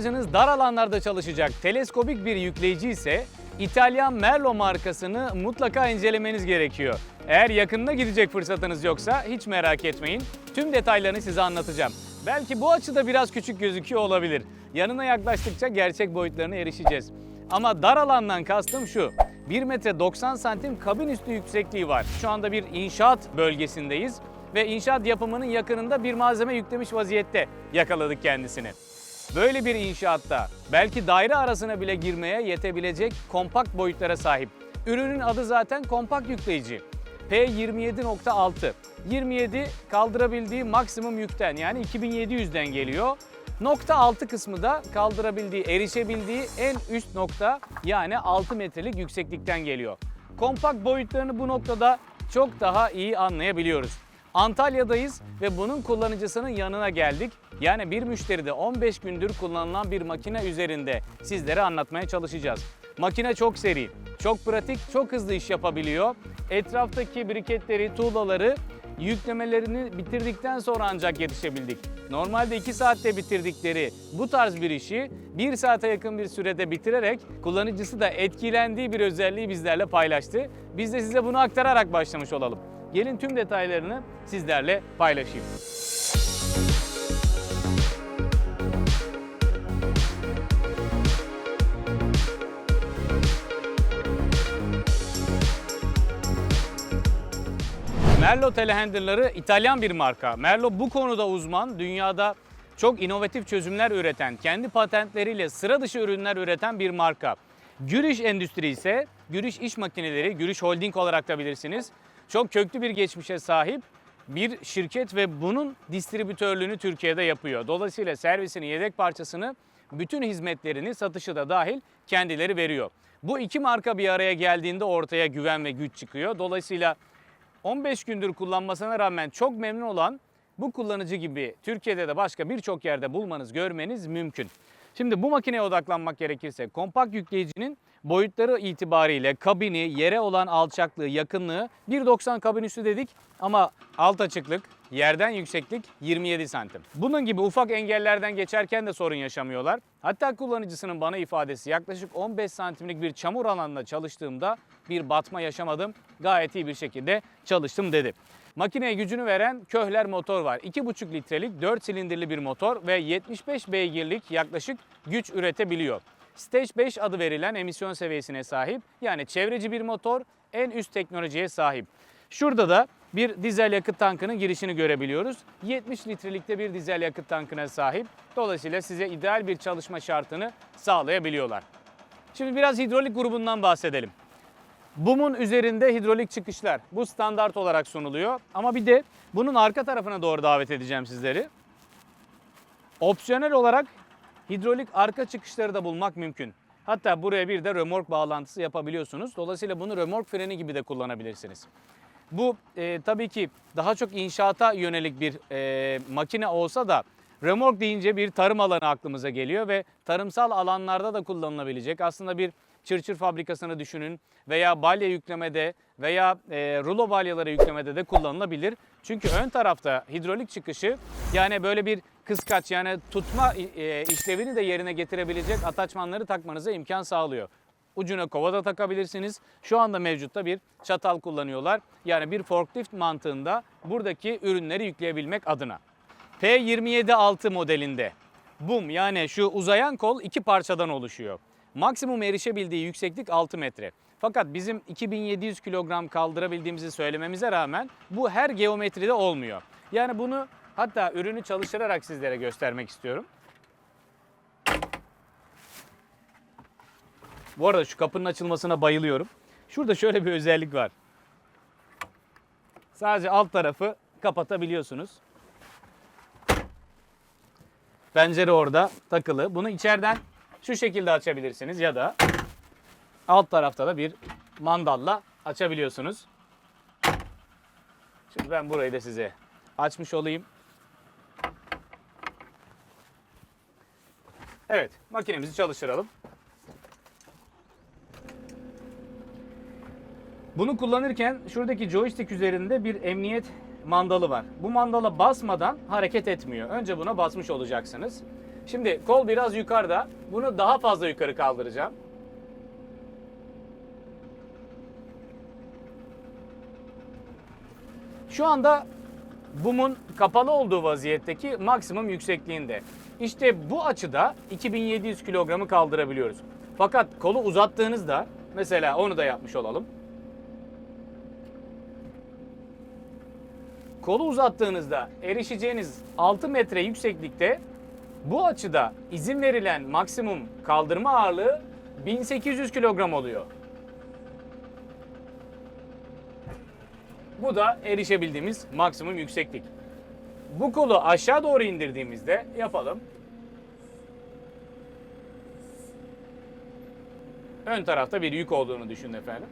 aracınız dar alanlarda çalışacak teleskobik bir yükleyici ise İtalyan Merlo markasını mutlaka incelemeniz gerekiyor. Eğer yakınına gidecek fırsatınız yoksa hiç merak etmeyin. Tüm detaylarını size anlatacağım. Belki bu açıda biraz küçük gözüküyor olabilir. Yanına yaklaştıkça gerçek boyutlarına erişeceğiz. Ama dar alandan kastım şu. 1 metre 90 santim kabin üstü yüksekliği var. Şu anda bir inşaat bölgesindeyiz ve inşaat yapımının yakınında bir malzeme yüklemiş vaziyette yakaladık kendisini. Böyle bir inşaatta belki daire arasına bile girmeye yetebilecek kompakt boyutlara sahip. Ürünün adı zaten kompakt yükleyici. P27.6. 27 kaldırabildiği maksimum yükten yani 2700'den geliyor. Nokta 6 kısmı da kaldırabildiği, erişebildiği en üst nokta yani 6 metrelik yükseklikten geliyor. Kompakt boyutlarını bu noktada çok daha iyi anlayabiliyoruz. Antalya'dayız ve bunun kullanıcısının yanına geldik. Yani bir müşteride 15 gündür kullanılan bir makine üzerinde sizlere anlatmaya çalışacağız. Makine çok seri, çok pratik, çok hızlı iş yapabiliyor. Etraftaki briketleri, tuğlaları yüklemelerini bitirdikten sonra ancak yetişebildik. Normalde 2 saatte bitirdikleri bu tarz bir işi 1 saate yakın bir sürede bitirerek kullanıcısı da etkilendiği bir özelliği bizlerle paylaştı. Biz de size bunu aktararak başlamış olalım. Gelin tüm detaylarını sizlerle paylaşayım. Merlo telehandler'ları İtalyan bir marka. Merlo bu konuda uzman, dünyada çok inovatif çözümler üreten, kendi patentleriyle sıra dışı ürünler üreten bir marka. Gürüş Endüstri ise Gürüş İş Makineleri, Gürüş Holding olarak da bilirsiniz. Çok köklü bir geçmişe sahip bir şirket ve bunun distribütörlüğünü Türkiye'de yapıyor. Dolayısıyla servisini, yedek parçasını, bütün hizmetlerini, satışı da dahil kendileri veriyor. Bu iki marka bir araya geldiğinde ortaya güven ve güç çıkıyor. Dolayısıyla 15 gündür kullanmasına rağmen çok memnun olan bu kullanıcı gibi Türkiye'de de başka birçok yerde bulmanız, görmeniz mümkün. Şimdi bu makineye odaklanmak gerekirse kompakt yükleyicinin boyutları itibariyle kabini, yere olan alçaklığı, yakınlığı 1.90 kabin üstü dedik ama alt açıklık, yerden yükseklik 27 santim. Bunun gibi ufak engellerden geçerken de sorun yaşamıyorlar. Hatta kullanıcısının bana ifadesi yaklaşık 15 santimlik bir çamur alanında çalıştığımda bir batma yaşamadım. Gayet iyi bir şekilde çalıştım dedi. Makineye gücünü veren Köhler motor var. 2,5 litrelik 4 silindirli bir motor ve 75 beygirlik yaklaşık güç üretebiliyor. Stage 5 adı verilen emisyon seviyesine sahip. Yani çevreci bir motor, en üst teknolojiye sahip. Şurada da bir dizel yakıt tankının girişini görebiliyoruz. 70 litrelikte bir dizel yakıt tankına sahip. Dolayısıyla size ideal bir çalışma şartını sağlayabiliyorlar. Şimdi biraz hidrolik grubundan bahsedelim. BUM'un üzerinde hidrolik çıkışlar. Bu standart olarak sunuluyor. Ama bir de bunun arka tarafına doğru davet edeceğim sizleri. Opsiyonel olarak hidrolik arka çıkışları da bulmak mümkün. Hatta buraya bir de römork bağlantısı yapabiliyorsunuz. Dolayısıyla bunu römork freni gibi de kullanabilirsiniz. Bu e, tabii ki daha çok inşaata yönelik bir e, makine olsa da römork deyince bir tarım alanı aklımıza geliyor ve tarımsal alanlarda da kullanılabilecek aslında bir çırçır fabrikasını düşünün veya balya yüklemede veya e, rulo balyaları yüklemede de kullanılabilir. Çünkü ön tarafta hidrolik çıkışı yani böyle bir kıskaç yani tutma e, işlevini de yerine getirebilecek ataçmanları takmanıza imkan sağlıyor. Ucuna kova da takabilirsiniz. Şu anda mevcutta bir çatal kullanıyorlar. Yani bir forklift mantığında buradaki ürünleri yükleyebilmek adına. P276 modelinde BUM yani şu uzayan kol iki parçadan oluşuyor. Maksimum erişebildiği yükseklik 6 metre. Fakat bizim 2700 kilogram kaldırabildiğimizi söylememize rağmen bu her geometride olmuyor. Yani bunu hatta ürünü çalıştırarak sizlere göstermek istiyorum. Bu arada şu kapının açılmasına bayılıyorum. Şurada şöyle bir özellik var. Sadece alt tarafı kapatabiliyorsunuz. Pencere orada takılı. Bunu içeriden şu şekilde açabilirsiniz ya da alt tarafta da bir mandalla açabiliyorsunuz. Şimdi ben burayı da size açmış olayım. Evet, makinemizi çalıştıralım. Bunu kullanırken şuradaki joystick üzerinde bir emniyet mandalı var. Bu mandala basmadan hareket etmiyor. Önce buna basmış olacaksınız. Şimdi kol biraz yukarıda. Bunu daha fazla yukarı kaldıracağım. Şu anda bumun kapalı olduğu vaziyetteki maksimum yüksekliğinde. İşte bu açıda 2700 kilogramı kaldırabiliyoruz. Fakat kolu uzattığınızda mesela onu da yapmış olalım. Kolu uzattığınızda erişeceğiniz 6 metre yükseklikte bu açıda izin verilen maksimum kaldırma ağırlığı 1800 kilogram oluyor. Bu da erişebildiğimiz maksimum yükseklik. Bu kolu aşağı doğru indirdiğimizde yapalım. Ön tarafta bir yük olduğunu düşünün efendim.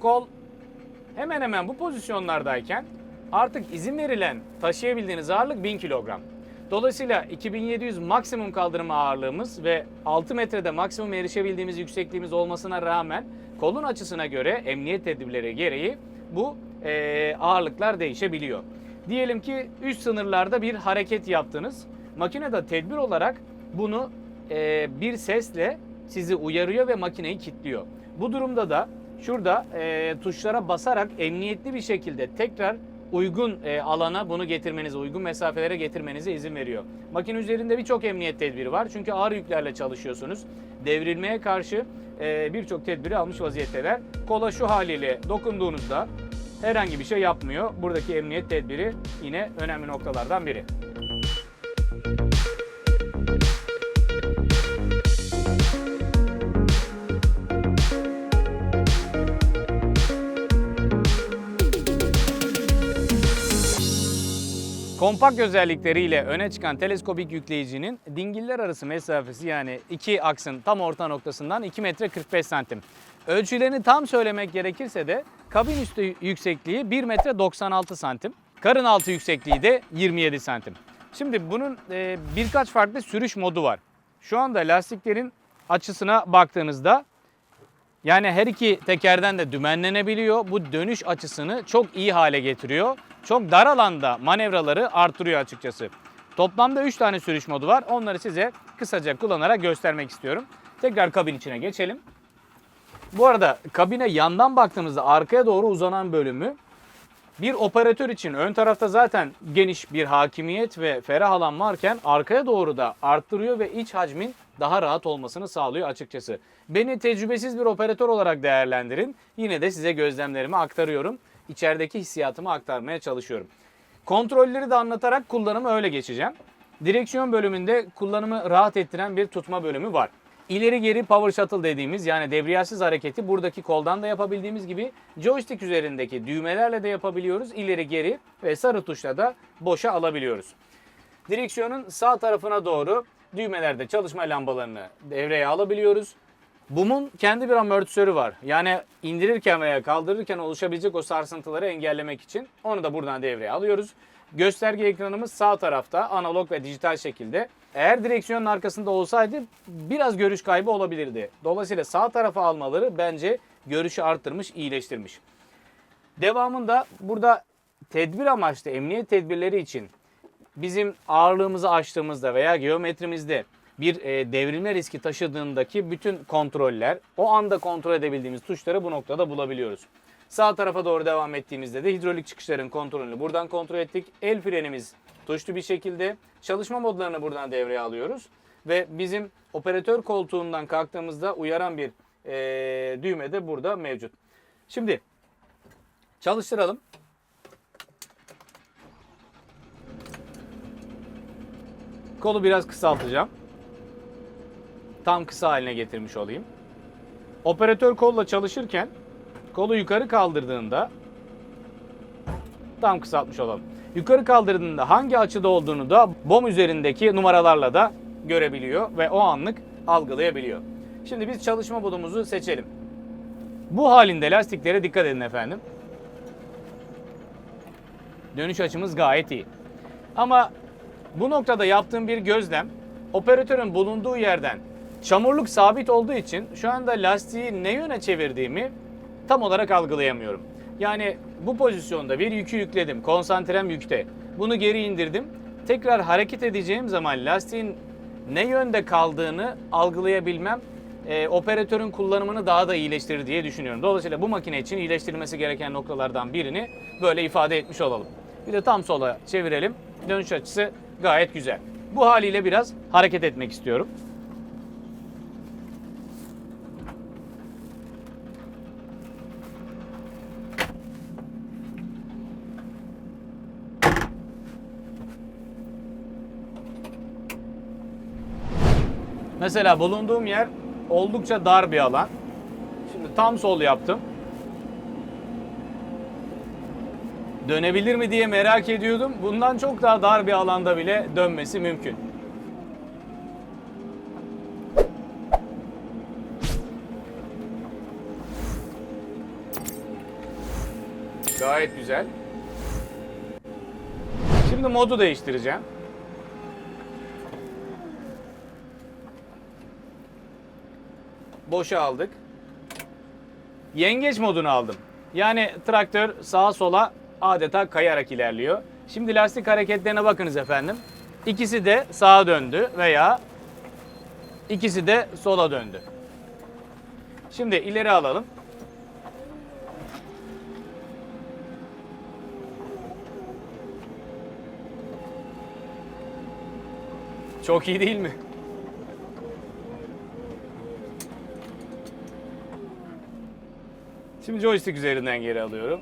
Kol hemen hemen bu pozisyonlardayken artık izin verilen taşıyabildiğiniz ağırlık 1000 kilogram. Dolayısıyla 2700 maksimum kaldırma ağırlığımız ve 6 metrede maksimum erişebildiğimiz yüksekliğimiz olmasına rağmen kolun açısına göre emniyet tedbirleri gereği bu eee, ağırlıklar değişebiliyor. Diyelim ki üst sınırlarda bir hareket yaptınız. Makinede tedbir olarak bunu eee, bir sesle sizi uyarıyor ve makineyi kilitliyor. Bu durumda da şurada eee, tuşlara basarak emniyetli bir şekilde tekrar uygun e, alana bunu getirmenize, uygun mesafelere getirmenize izin veriyor. Makine üzerinde birçok emniyet tedbiri var. Çünkü ağır yüklerle çalışıyorsunuz. Devrilmeye karşı e, birçok tedbiri almış vaziyetteler. Kola şu haliyle dokunduğunuzda herhangi bir şey yapmıyor. Buradaki emniyet tedbiri yine önemli noktalardan biri. Kompakt özellikleriyle öne çıkan teleskopik yükleyicinin dingiller arası mesafesi yani iki aksın tam orta noktasından 2 metre 45 santim. Ölçülerini tam söylemek gerekirse de kabin üstü yüksekliği 1 metre 96 santim. Karın altı yüksekliği de 27 santim. Şimdi bunun e, birkaç farklı sürüş modu var. Şu anda lastiklerin açısına baktığınızda yani her iki tekerden de dümenlenebiliyor. Bu dönüş açısını çok iyi hale getiriyor. Çok dar alanda manevraları artırıyor açıkçası. Toplamda 3 tane sürüş modu var. Onları size kısaca kullanarak göstermek istiyorum. Tekrar kabin içine geçelim. Bu arada kabine yandan baktığımızda arkaya doğru uzanan bölümü bir operatör için ön tarafta zaten geniş bir hakimiyet ve ferah alan varken arkaya doğru da arttırıyor ve iç hacmin daha rahat olmasını sağlıyor açıkçası. Beni tecrübesiz bir operatör olarak değerlendirin. Yine de size gözlemlerimi aktarıyorum. İçerideki hissiyatımı aktarmaya çalışıyorum. Kontrolleri de anlatarak kullanımı öyle geçeceğim. Direksiyon bölümünde kullanımı rahat ettiren bir tutma bölümü var. İleri geri power shuttle dediğimiz yani debriyajsız hareketi buradaki koldan da yapabildiğimiz gibi joystick üzerindeki düğmelerle de yapabiliyoruz. İleri geri ve sarı tuşla da boşa alabiliyoruz. Direksiyonun sağ tarafına doğru düğmelerde çalışma lambalarını devreye alabiliyoruz. BUM'un kendi bir amortisörü var. Yani indirirken veya kaldırırken oluşabilecek o sarsıntıları engellemek için onu da buradan devreye alıyoruz. Gösterge ekranımız sağ tarafta analog ve dijital şekilde. Eğer direksiyonun arkasında olsaydı biraz görüş kaybı olabilirdi. Dolayısıyla sağ tarafa almaları bence görüşü arttırmış, iyileştirmiş. Devamında burada tedbir amaçlı emniyet tedbirleri için bizim ağırlığımızı aştığımızda veya geometrimizde bir e, devrilme riski taşıdığındaki bütün kontroller, o anda kontrol edebildiğimiz tuşları bu noktada bulabiliyoruz. Sağ tarafa doğru devam ettiğimizde de hidrolik çıkışların kontrolünü buradan kontrol ettik. El frenimiz tuşlu bir şekilde. Çalışma modlarını buradan devreye alıyoruz. Ve bizim operatör koltuğundan kalktığımızda uyaran bir e, düğme de burada mevcut. Şimdi çalıştıralım. Kolu biraz kısaltacağım. Tam kısa haline getirmiş olayım. Operatör kolla çalışırken kolu yukarı kaldırdığında tam kısaltmış olalım. Yukarı kaldırdığında hangi açıda olduğunu da bom üzerindeki numaralarla da görebiliyor ve o anlık algılayabiliyor. Şimdi biz çalışma modumuzu seçelim. Bu halinde lastiklere dikkat edin efendim. Dönüş açımız gayet iyi. Ama bu noktada yaptığım bir gözlem operatörün bulunduğu yerden çamurluk sabit olduğu için şu anda lastiği ne yöne çevirdiğimi tam olarak algılayamıyorum. Yani bu pozisyonda bir yükü yükledim. Konsantrem yükte. Bunu geri indirdim. Tekrar hareket edeceğim zaman lastiğin ne yönde kaldığını algılayabilmem e, operatörün kullanımını daha da iyileştirir diye düşünüyorum. Dolayısıyla bu makine için iyileştirilmesi gereken noktalardan birini böyle ifade etmiş olalım. Bir de tam sola çevirelim. Dönüş açısı gayet güzel. Bu haliyle biraz hareket etmek istiyorum. Mesela bulunduğum yer oldukça dar bir alan. Şimdi tam sol yaptım. Dönebilir mi diye merak ediyordum. Bundan çok daha dar bir alanda bile dönmesi mümkün. Gayet güzel. Şimdi modu değiştireceğim. Boşa aldık. Yengeç modunu aldım. Yani traktör sağa sola adeta kayarak ilerliyor. Şimdi lastik hareketlerine bakınız efendim. İkisi de sağa döndü veya ikisi de sola döndü. Şimdi ileri alalım. Çok iyi değil mi? Şimdi joystick üzerinden geri alıyorum.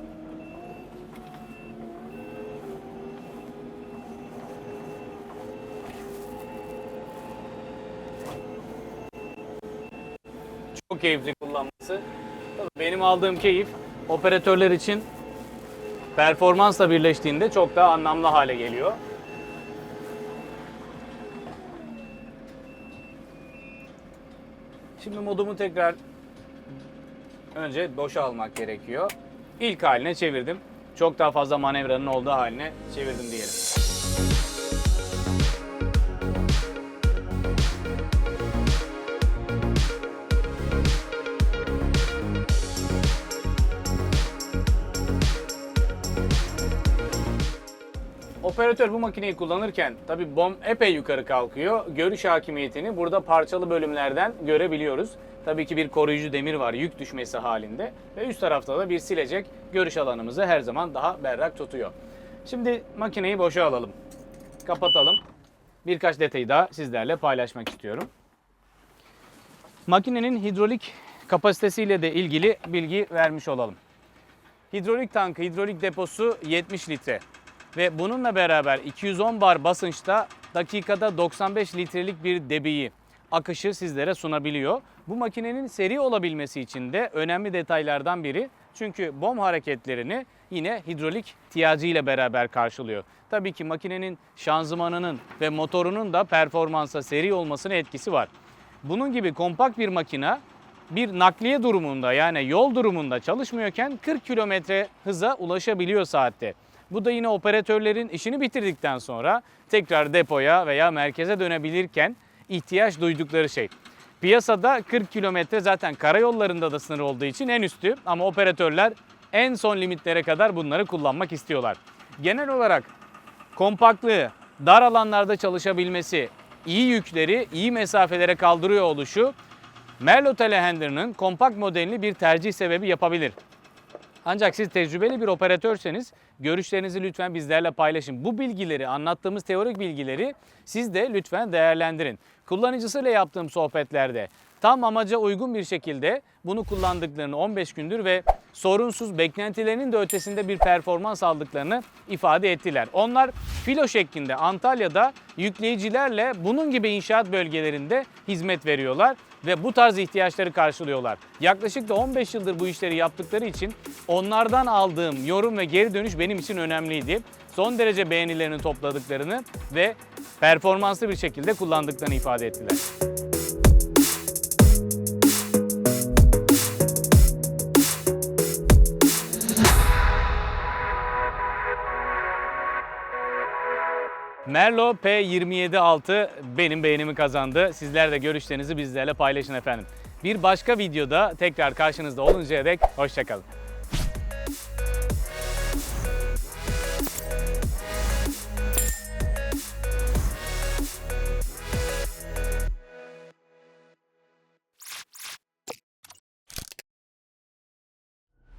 Çok keyifli kullanması. Benim aldığım keyif operatörler için performansla birleştiğinde çok daha anlamlı hale geliyor. Şimdi modumu tekrar önce boşa almak gerekiyor. İlk haline çevirdim. Çok daha fazla manevranın olduğu haline çevirdim diyelim. Operatör bu makineyi kullanırken tabi bom epey yukarı kalkıyor. Görüş hakimiyetini burada parçalı bölümlerden görebiliyoruz. Tabii ki bir koruyucu demir var yük düşmesi halinde ve üst tarafta da bir silecek görüş alanımızı her zaman daha berrak tutuyor. Şimdi makineyi boşa alalım. Kapatalım. Birkaç detayı daha sizlerle paylaşmak istiyorum. Makinenin hidrolik kapasitesiyle de ilgili bilgi vermiş olalım. Hidrolik tankı, hidrolik deposu 70 litre ve bununla beraber 210 bar basınçta dakikada 95 litrelik bir debiyi akışı sizlere sunabiliyor. Bu makinenin seri olabilmesi için de önemli detaylardan biri. Çünkü bom hareketlerini yine hidrolik tiyacı ile beraber karşılıyor. Tabii ki makinenin şanzımanının ve motorunun da performansa seri olmasına etkisi var. Bunun gibi kompakt bir makina bir nakliye durumunda yani yol durumunda çalışmıyorken 40 kilometre hıza ulaşabiliyor saatte. Bu da yine operatörlerin işini bitirdikten sonra tekrar depoya veya merkeze dönebilirken ihtiyaç duydukları şey. Piyasada 40 kilometre zaten karayollarında da sınır olduğu için en üstü ama operatörler en son limitlere kadar bunları kullanmak istiyorlar. Genel olarak kompaktlığı, dar alanlarda çalışabilmesi, iyi yükleri iyi mesafelere kaldırıyor oluşu Merlo Telehandler'ın kompakt modelini bir tercih sebebi yapabilir. Ancak siz tecrübeli bir operatörseniz görüşlerinizi lütfen bizlerle paylaşın. Bu bilgileri, anlattığımız teorik bilgileri siz de lütfen değerlendirin. Kullanıcısıyla yaptığım sohbetlerde tam amaca uygun bir şekilde bunu kullandıklarını 15 gündür ve sorunsuz beklentilerinin de ötesinde bir performans aldıklarını ifade ettiler. Onlar filo şeklinde Antalya'da yükleyicilerle bunun gibi inşaat bölgelerinde hizmet veriyorlar ve bu tarz ihtiyaçları karşılıyorlar. Yaklaşık da 15 yıldır bu işleri yaptıkları için onlardan aldığım yorum ve geri dönüş benim için önemliydi. Son derece beğenilerini topladıklarını ve performanslı bir şekilde kullandıklarını ifade ettiler. Merlo P276 benim beğenimi kazandı. Sizler de görüşlerinizi bizlerle paylaşın efendim. Bir başka videoda tekrar karşınızda oluncaya dek hoşçakalın.